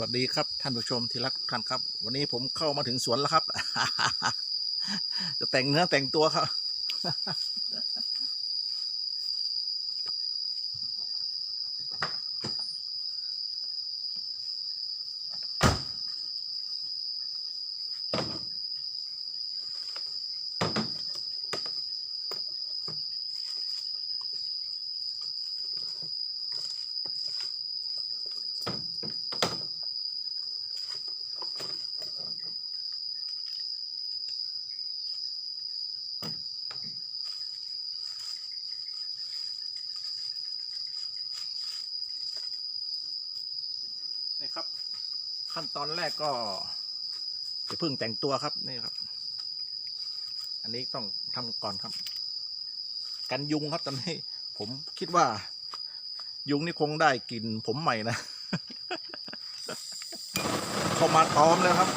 สวัสดีครับท่านผู้ชมที่รักทุกท่านครับ วันนี้ผมเข้ามาถึงสวนแล้วครับ จะแต่งเนื้อแต่งตัวครับ นี่ครับ ขั้นตอนแรกก็จะเพิ่งแต่งตัวครับนี่ครับ อันนี้ต้องทำก่อนครับ กันยุงครับตอนนี้ ผมคิดว่า ยุงนี่คงได้กลิ่นผมใหม่นะ เข้ามาตอมแล้วครับ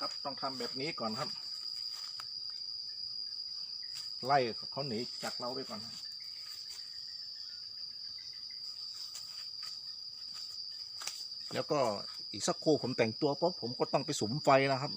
นะครับ ต้องทำแบบนี้ก่อนครับ ไล่เขาหนีจากเราไปก่อนแล้วก็อีกสักครู่ผมแต่งตัวปุ๊บผมก็ต้องไปสุมไฟนะครับ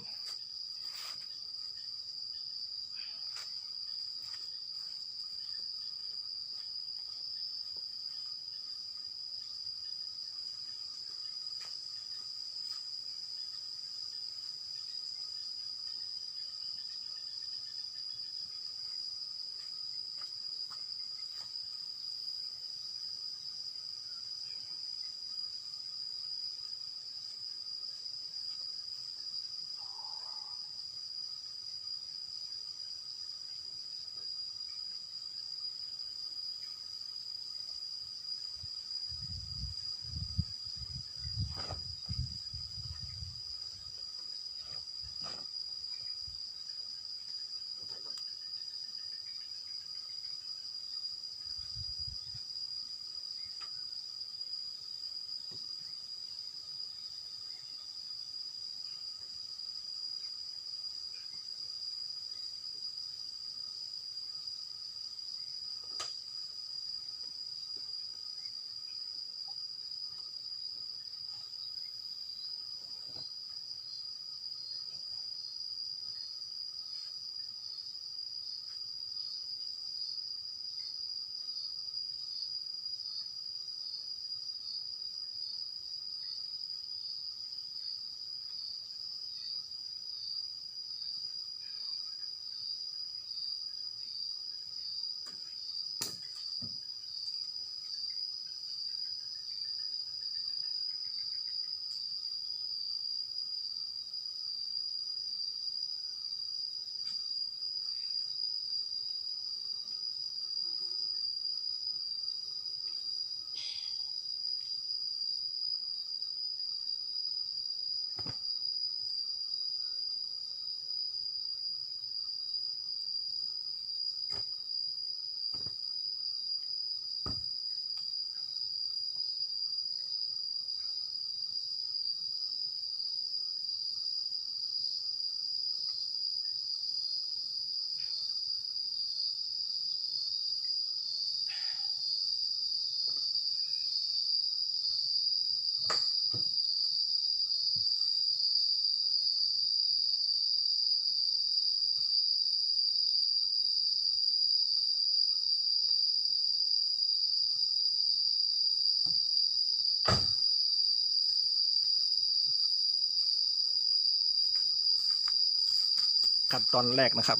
ขั้นตอนแรกนะครับ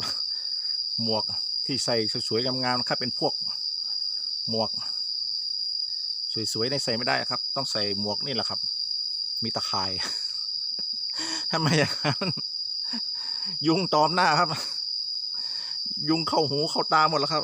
หมวกที่ใส่สวยๆงามๆนะครับ เป็นพวกหมวก สวยๆในใส่ไม่ได้ครับ ต้องใส่หมวกนี่แหละครับ มีตะข่ายทำไมอย่างนั้นยุงตอมหน้าครับ ยุงเข้าหูเข้าตาหมดแล้วครับ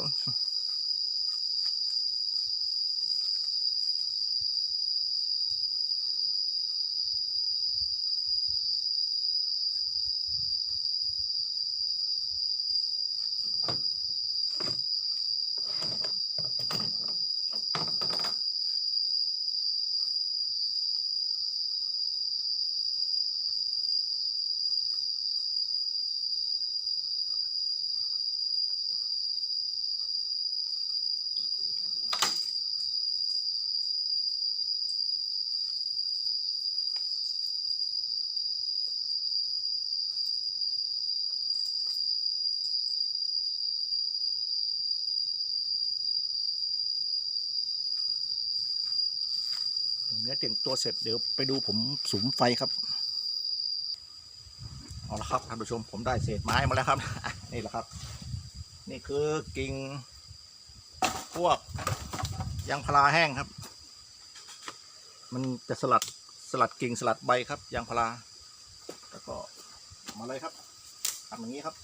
เนื้อเต่งตัวเสร็จเดี๋ยวไปดูผมสุมไฟครับเอาละครับท่านผู้ชมผมได้เศษไม้มาแล้วครับ นี่แหละครับ นี่คือกิ่งพวกยางพาราแห้งครับ มันจะสลัดสลัดกิ่งสลัดใบครับยางพาราแล้วก็มาเลยครับทำอย่างนี้ครับ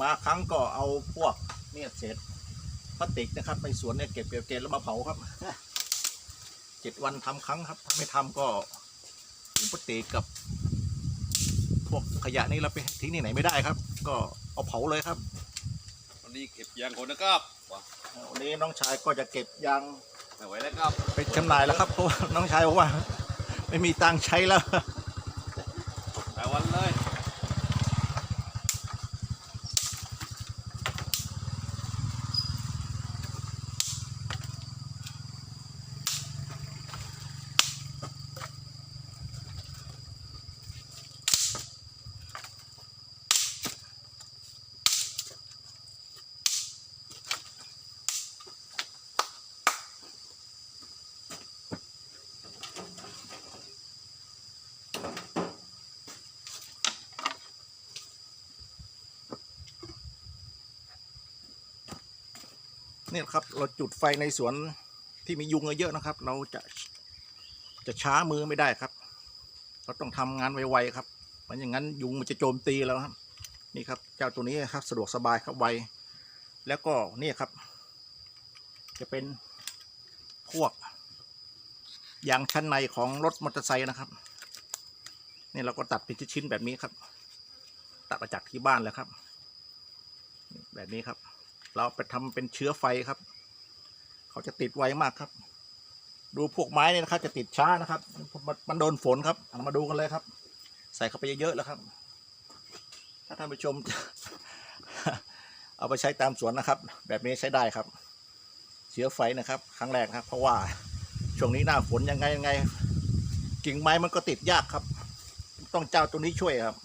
มาครั้งก็เอาพวกเนี่ยเศษ พลาสติกนะครับ ไปสวนเนี่ยเก็บเก็บเก็บแล้วมาเผาครับเจ็ดวันทำครั้งครับถ้าไม่ทำก็ถุงพลาสติกกับ พวกขยะนี่เราไปทิ้งที่ไหนไม่ได้ครับ ก็เอาเผาเลยครับวันนี้เก็บยางคนนะครับว้าวันนี้น้องชายก็จะเก็บยางไม่ไหวแล้วครับไปจำหน่ายแล้วครับเพราะว่าน้องชายบอกว่า ไม่มีตังค์ใช้แล้ว เนี่ยครับเราจุดไฟในสวนที่มียุงเยอะนะครับ เราจะจะช้ามือไม่ได้ครับ เราต้องทำงานไวๆครับมันอย่างนั้นยุงมันจะโจมตีเราครับ นี่ครับ เจ้าตัวนี้ครับสะดวกสบายครับไวแล้วก็นี่ครับ จะเป็นพวกยางชั้นในของรถมอเตอร์ไซค์นะครับนี่เราก็ตัดเป็นชิ้นๆแบบนี้ครับ ตัดมาจากที่บ้านแล้วครับ แบบนี้ครับ เราไปทำเป็นเชื้อไฟครับ เขาจะติดไวมากครับ ดูพวกไม้เนี่ยนะครับ จะติดช้านะครับ มันโดนฝนครับเอามาดูกันเลยครับ ใส่เข้าไปเยอะๆแล้วครับ ถ้าท่านผู้ชม เอาไปใช้ตามสวนนะครับ แบบนี้ใช้ได้ครับ เชื้อไฟนะครับ ครั้งแรกครับ เพราะว่าช่วงนี้หน้าฝนยังไงยังไง กิ่งไม้มันก็ติดยากครับ ต้องเจ้าตัวนี้ช่วยครับ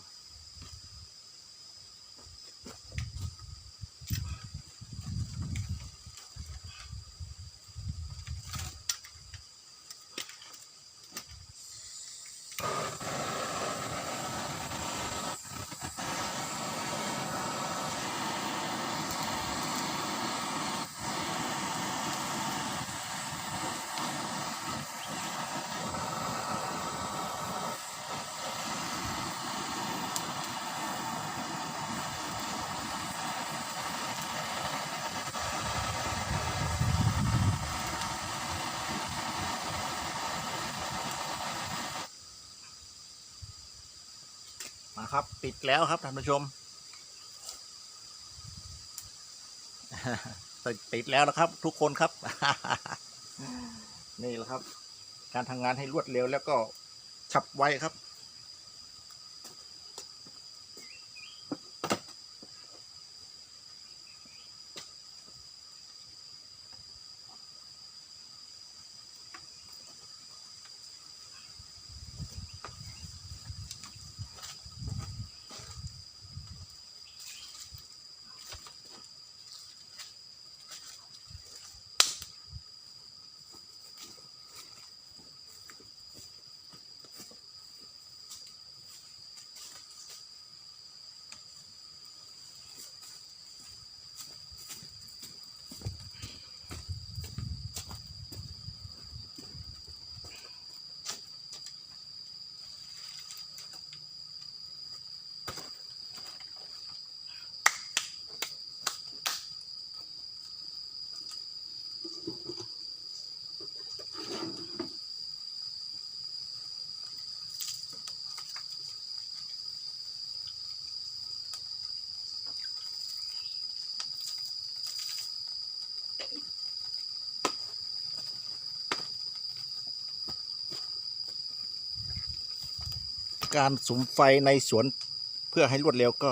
ครับ ปิดแล้วครับท่านผู้ชม ปิดแล้วนะครับ ทุกคนครับ นี่แหละครับ การทำงานให้รวดเร็วแล้วก็ฉับไวครับ การสุมไฟในสวนเพื่อให้รวดเร็วก็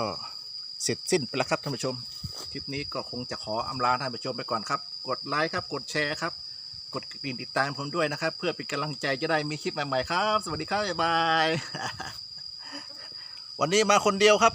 เสร็จสิ้นไปแล้วครับท่านผู้ชม คลิปนี้ก็คงจะขออำลาท่านผู้ชมไปก่อนครับ กดไลค์ครับ กดแชร์ครับ กดกระดิ่งติดตามผมด้วยนะครับ เพื่อเป็นกำลังใจจะได้มีคลิปใหม่ๆครับ สวัสดีครับบ๊ายบาย วันนี้มาคนเดียวครับ